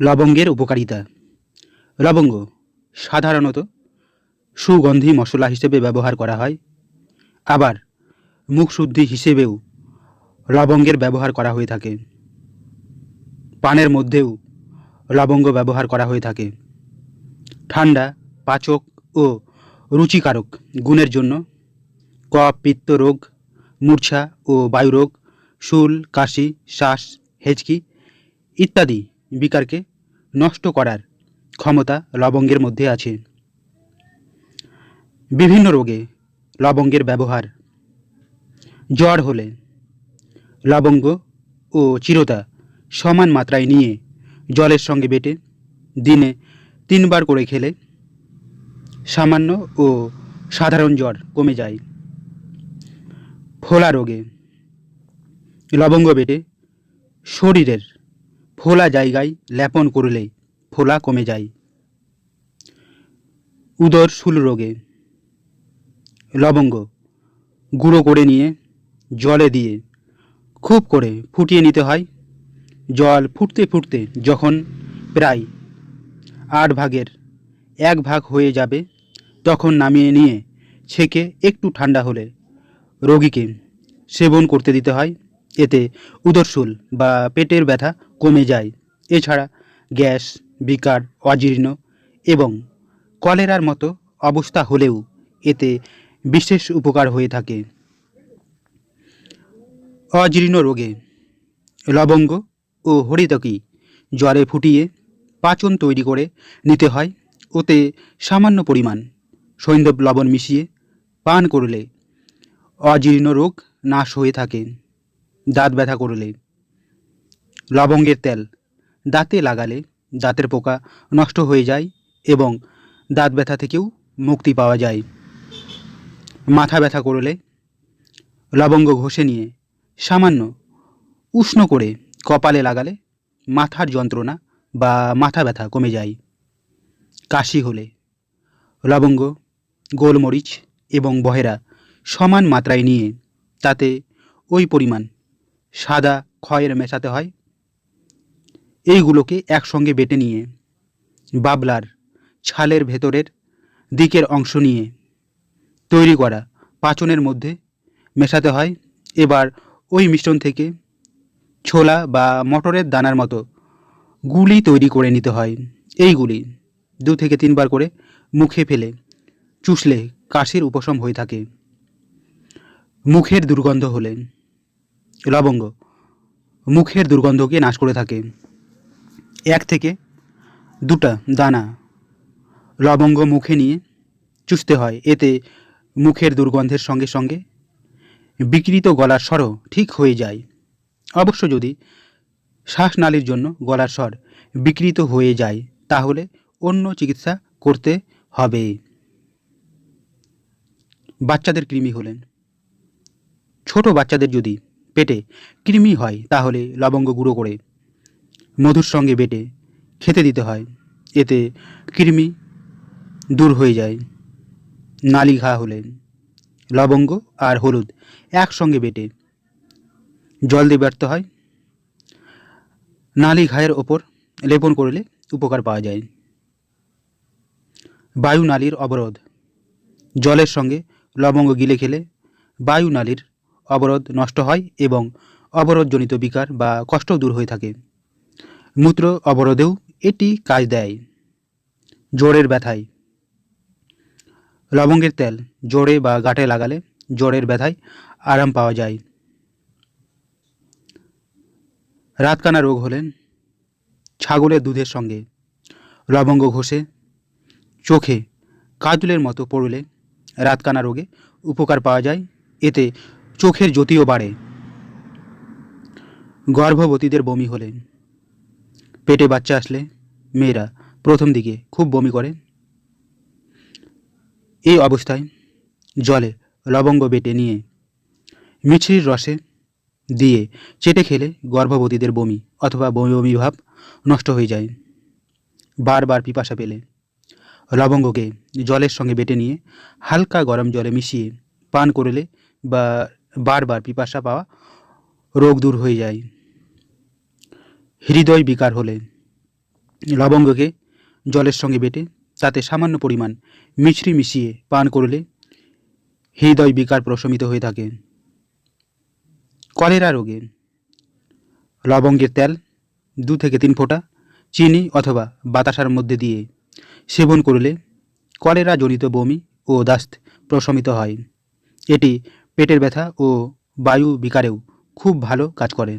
লবঙ্গের উপকারিতা। লবঙ্গ সাধারণত সুগন্ধি মশলা হিসেবে ব্যবহার করা হয়। আবার মুখশুদ্ধি হিসেবেও লবঙ্গের ব্যবহার করা হয়ে থাকে। পানের মধ্যেও লবঙ্গ ব্যবহার করা হয়ে থাকে। ঠান্ডা, পাচক ও রুচিকারক গুণের জন্য কফ, পিত্ত রোগ, মূর্ছা ও বায়ুরোগ, শুল, কাশি, শ্বাস, হেঁচকি ইত্যাদি বিকারকে নষ্ট করার ক্ষমতা লবঙ্গের মধ্যে আছে। বিভিন্ন রোগে লবঙ্গের ব্যবহার। জ্বর হলে লবঙ্গ ও চিরতা সমান মাত্রায় নিয়ে জলের সঙ্গে বেটে দিনে তিনবার করে খেলে সামান্য ও সাধারণ জ্বর কমে যায়। ফোলা রোগে লবঙ্গ বেটে শরীরের ফোলা জায়গায় লেপন করলে ফোলা কমে যায়। উদর শুল রোগে। লবঙ্গ গুঁড়ো করে নিয়ে জলে দিয়ে খুব করে ফুটিয়ে নিতে হয়। জল ফুটতে ফুটতে যখন প্রায় আট ভাগের এক ভাগ হয়ে যাবে, তখন নামিয়ে নিয়ে ছেঁকে একটু ঠান্ডা হলে রোগীকে সেবন করতে দিতে হয়। এতে উদরশুল বা পেটের ব্যথা কমে যায়। এছাড়া গ্যাস, বিকার, অজীর্ণ এবং কলেরার মতো অবস্থা হলেও এতে বিশেষ উপকার হয়ে থাকে। অজীর্ণ রোগে লবঙ্গ ও হরিতকি জলে ফুটিয়ে পাচন তৈরি করে নিতে হয়। ওতে সামান্য পরিমাণ সৈন্ধব লবণ মিশিয়ে পান করলে অজীর্ণ রোগ নাশ হয়ে থাকে। দাঁত ব্যথা করলে। লবঙ্গের তেল, দাঁতে লাগালে দাঁতের পোকা নষ্ট হয়ে যায় এবং দাঁত ব্যথা থেকেও মুক্তি পাওয়া যায়। মাথা ব্যথা করলে লবঙ্গ ঘষে নিয়ে সামান্য উষ্ণ করে কপালে লাগালে মাথার যন্ত্রণা বা মাথা ব্যথা কমে যায়। কাশি হলে লবঙ্গ, গোলমরিচ এবং বহেরা সমান মাত্রায় নিয়ে তাতে ওই পরিমাণ সাদা খয়ের মেশাতে হয়। এইগুলোকে একসঙ্গে বেটে নিয়ে বাবলার ছালের ভেতরের দিকের অংশ নিয়ে তৈরি করা পাচনের মধ্যে মেশাতে হয়। এবার ওই মিশ্রণ থেকে ছোলা বা মটরের দানার মতো গুলি তৈরি করে নিতে হয়। এইগুলি দু থেকে তিনবার করে মুখে ফেলে চুষলে কাশির উপশম হয়ে থাকে। মুখের দুর্গন্ধ হলে লবঙ্গ। মুখের দুর্গন্ধকে নাশ করে থাকে। এক থেকে দুটা দানা লবঙ্গ মুখে নিয়ে চুষতে হয়। এতে মুখের দুর্গন্ধের সঙ্গে সঙ্গে বিকৃত গলার স্বরও ঠিক হয়ে যায়। অবশ্য যদি শ্বাসনালীর জন্য গলার স্বর বিকৃত হয়ে যায়, তাহলে অন্য চিকিৎসা করতে হবে। বাচ্চাদের কৃমি হলেন। ছোট বাচ্চাদের যদি পেটে কৃমি হয়, তাহলে লবঙ্গ গুঁড়ো করে। মধুর সঙ্গে বেটে খেতে দিতে হয়, এতে কৃমি দূর হয়ে যায়। নালি ঘা হলে লবঙ্গ আর হলুদ একসঙ্গে বেটে জল দিয়ে ব্যর্থ হয়। নালি ঘায়ের ওপর লেপন করলে উপকার পাওয়া যায়। বায়ু নালীর অবরোধ। জলের সঙ্গে লবঙ্গ গিলে খেলে বায়ু নালীর অবরোধ নষ্ট হয় এবং অবরোধজনিত বিকার বা কষ্ট দূর হয়ে থাকে। মূত্র অবরোধেও এটি কাজ দেয়। জোরের ব্যথায়। লবঙ্গের তেল জোরে বা গাঁটে লাগালে জোরের ব্যথায় আরাম পাওয়া যায়। রাতকানা রোগ হলেন ছাগলের দুধের সঙ্গে লবঙ্গ ঘষে চোখে কাজুলের মতো পড়লে রাতকানা রোগে উপকার পাওয়া যায়। এতে চোখের জ্যোতিও বাড়ে। গর্ভবতীদের বমি হলে। পেটে বাচ্চা আসলে মেয়েরা প্রথম দিকে খুব বমি করে। এই অবস্থায় জলে লবঙ্গ বেটে নিয়ে মিছরির রসে দিয়ে চেটে খেলে গর্ভবতীদের বমি অথবা বমি বমি ভাব নষ্ট হয়ে যায়। বারবার পিপাসা পেলে লবঙ্গকে জলের সঙ্গে বেটে নিয়ে হালকা গরম জলে মিশিয়ে পান করলে বা বারবার পিপাসা পাওয়া রোগ দূর হয়ে যায়। হৃদয় বিকার হলে লবঙ্গকে জলের সঙ্গে বেটে তাতে সামান্য পরিমাণ মিছরি মিশিয়ে পান করলে হৃদয় বিকার প্রশমিত হয়ে থাকে। কলেরা রোগে লবঙ্গের তেল দু থেকে তিন ফোঁটা চিনি অথবা বাতাসার মধ্যে দিয়ে সেবন করলে কলেরা জনিত বমি ও দাস্ত প্রশমিত হয়। এটি পেটের ব্যথা ও বায়ু বিকারেও খুব ভালো কাজ করে।